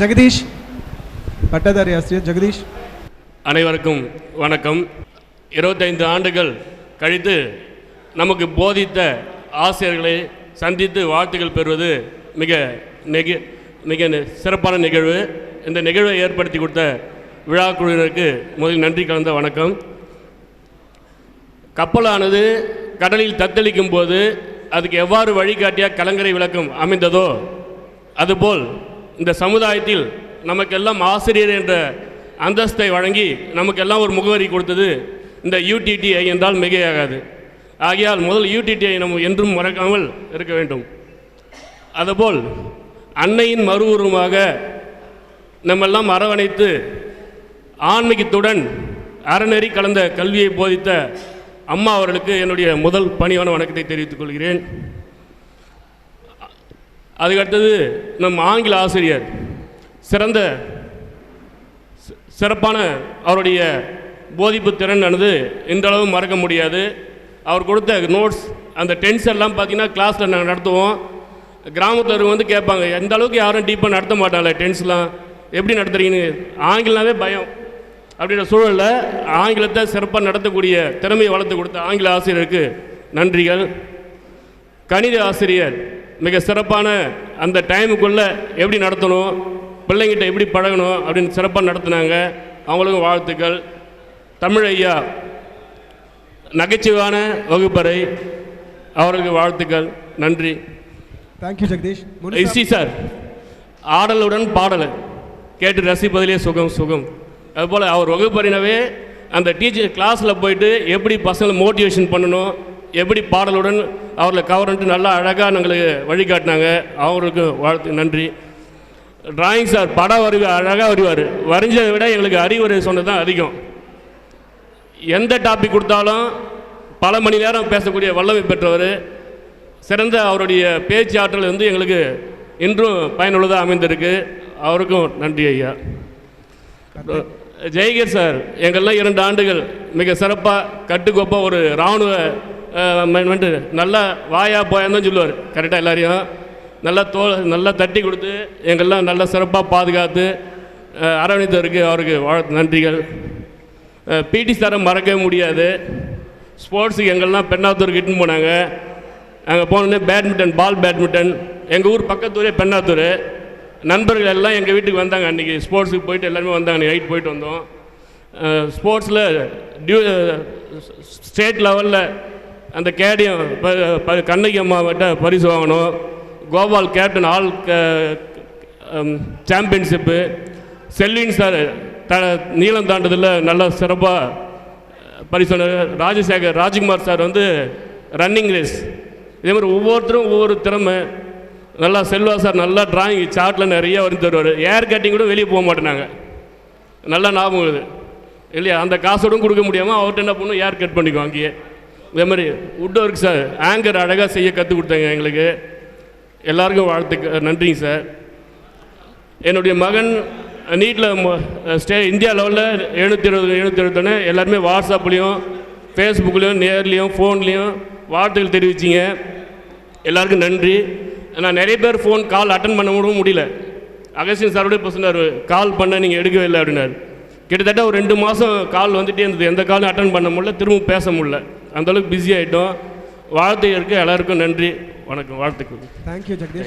ஜெகதீஷ் பட்டதாரி ஆசிரியர் ஜெகதீஷ். அனைவருக்கும் வணக்கம். இருபத்தைந்து ஆண்டுகள் கழித்து நமக்கு போதித்த ஆசிரியர்களை சந்தித்து வாழ்த்துக்கள் பெறுவது மிக நெகி மிக சிறப்பான நிகழ்வு. இந்த நிகழ்வை ஏற்படுத்தி கொடுத்த விழா குழுவினருக்கு முதலில் நன்றி கலந்த வணக்கம். கப்பலானது கடலில் தத்தளிக்கும் போது அதுக்கு எவ்வாறு வழிகாட்டியாக கலங்கரை விளக்கம் அமைந்ததோ அதுபோல் இந்த சமுதாயத்தில் நமக்கெல்லாம் ஆசிரியர் என்ற அந்தஸ்தை வழங்கி நமக்கெல்லாம் ஒரு முகவரி கொடுத்தது இந்த யூடிடிஐ என்றால் மிகையாகாது. ஆகையால் முதல் யூடிடிஐ நம்ம என்றும் மறக்காமல் இருக்க வேண்டும். அதுபோல் அன்னையின் மறு உருவமாக நம்மெல்லாம் அரவணைத்து ஆன்மீகத்துடன் அறநெறி கலந்த கல்வியை போதித்த அம்மா அவர்களுக்கு என்னுடைய முதல் பணியான வணக்கத்தை தெரிவித்துக் கொள்கிறேன். அதுக்கடுத்தது நம் ஆங்கில ஆசிரியர் சிறந்த சிறப்பான அவருடைய போதிப்பு திறன் ஆனது இன்றளவு மறக்க முடியாது. அவர் கொடுத்த நோட்ஸ் அந்த டென்ஸ் எல்லாம் பார்த்தீங்கன்னா கிளாஸில் நாங்கள் நடத்துவோம். கிராமத்தில் வந்து கேட்பாங்க எந்த அளவுக்கு யாரும் டீப்பாக நடத்த மாட்டாங்களே டென்ஸ்லாம் எப்படி நடத்துறீங்கன்னு? ஆங்கிலனாவே பயம். அப்படின்ற சூழலில் ஆங்கிலத்தை சிறப்பாக நடத்தக்கூடிய திறமையை வளர்த்து கொடுத்த ஆங்கில ஆசிரியருக்கு நன்றிகள். கணித ஆசிரியர் மிக சிறப்பான அந்த டைமுக்குள்ளே எப்படி நடத்தணும் பிள்ளைங்கிட்ட எப்படி பழகணும் அப்படின்னு சிறப்பாக நடத்துனாங்க. அவங்களுக்கும் வாழ்த்துக்கள். தமிழ் ஐயா நகைச்சுவையான வகுப்பறை. அவர்களுக்கு வாழ்த்துக்கள். நன்றி. தேங்க்யூ ஜெகதீஷ் இசி சார் ஆடலுடன் பாடல். கேட்டு ரசிப்பதிலே சுகம் சுகம். அதுபோல் அவர் வகுப்பறினவே அந்த டீச்சர் கிளாஸில் போயிட்டு எப்படி பசங்களை மோட்டிவேஷன் பண்ணணும் எப்படி பாடலுடன் அவர்களை கவர்ன்ட்டு நல்லா அழகாக எங்களுக்கு வழிகாட்டினாங்க. அவருக்கு வாழ்த்து நன்றி. டிராயிங் சார் படம் வரி அழகாக வரைவார். வரைஞ்சதை விட எங்களுக்கு அறிவுரை சொன்னது தான் அதிகம். எந்த டாபிக் கொடுத்தாலும் பல மணி நேரம் பேசக்கூடிய வல்லமை பெற்றவர். சிறந்த அவருடைய பேச்சு ஆற்றல் வந்து எங்களுக்கு இன்றும் பயனுள்ளதாக அமைந்திருக்கு. அவருக்கும் நன்றி ஐயா. ஜெய்கர் சார் எங்கெல்லாம் இரண்டு ஆண்டுகள் மிக சிறப்பாக கட்டுக்கோப்பாக ஒரு இராணுவ வந்துட்டு நல்லா வாயா போயான்னு சொல்லுவார். கரெக்டாக எல்லாரையும். நல்லா தோ நல்லா தட்டி கொடுத்து எங்கெல்லாம் நல்லா சிறப்பாக பாதுகாத்து அரவணைத்தவருக்கு அவருக்கு வாழ்த்து நன்றிகள். பிடி சாரை மறக்கவே முடியாது. ஸ்போர்ட்ஸுக்கு எங்கெல்லாம் பெண்ணாத்தூருக்கு இட்டுன்னு போனாங்க அங்கே போனோடனே பேட்மிண்டன் பால் பேட்மிண்டன் எங்கள் ஊர் பக்கத்தூரே பெண்ணாத்தூர். நண்பர்கள் எல்லாம் எங்கள் வீட்டுக்கு வந்தாங்க அன்றைக்கி ஸ்போர்ட்ஸுக்கு போயிட்டு எல்லாருமே வந்தாங்க. நைட் போயிட்டு வந்தோம். ஸ்போர்ட்ஸில் டியூ ஸ்டேட் லெவலில் அந்த கேடியம் ப- ப- கண்ணகி அம்மாவிட்ட பரிசு வாங்கணும். Gopal captain all championship. Selvin sir த நீளம் தாண்டதில் நல்லா சிறப்பாக பரிசு ராஜசேகர் ராஜ்குமார் சார் வந்து ரன்னிங் ரேஸ் இதே மாதிரி ஒவ்வொருத்தரும் ஒவ்வொரு திறமை. நல்லா செல்வா சார் நல்லா டிராயிங் சார்ட்டில் நிறைய வரைந்து தருவார். ஏர் கட்டிங் கூட வெளியே போக மாட்டேனாங்க. நல்லா ஞாபகம் இல்லையா? அந்த காசோடும் கொடுக்க முடியாமல் அவர்கிட்ட என்ன பண்ணும் ஏர் கட் பண்ணிக்குவோம் அங்கேயே. இதே மாதிரி உட் ஒர்க் சார் ஆங்கர் அழகாக செய்ய கற்றுக் கொடுத்தாங்க எங்களுக்கு. எல்லாருக்கும் வாழ்த்துக்கு நன்றிங்க சார் என்னுடைய மகன் நீட்டில் ஸ்டே இந்தியா லெவலில் எழுநூற்றி இருபது எழுநூற்றி இருபத்தொன்று எல்லாருமே வாட்ஸ்அப்லேயும் ஃபேஸ்புக்லேயும் நேர்லேயும் ஃபோன்லேயும் வாழ்த்துக்கள் தெரிவிச்சிங்க. எல்லாருக்கும் நன்றி. நான் நிறைய பேர் ஃபோன் கால் அட்டன் பண்ண முடியவும் முடியல. அகஸ்டின் சாரோட இப்போ சொன்னார் கால் பண்ண நீங்கள் எடுக்கவே இல்லை அப்படின்னாரு. கிட்டத்தட்ட ஒரு ரெண்டு மாதம் கால் வந்துட்டே இருந்தது. எந்த காலும் அட்டன் பண்ண முடியல திரும்ப பேச முடியல. அந்தளவுக்கு பிஸி ஆகிட்டோம் வாழ்த்து இருக்க எல்லாருக்கும் நன்றி. வணக்கம் வாழ்த்துக்கள். தேங்க்யூ ஜெகதீஷ்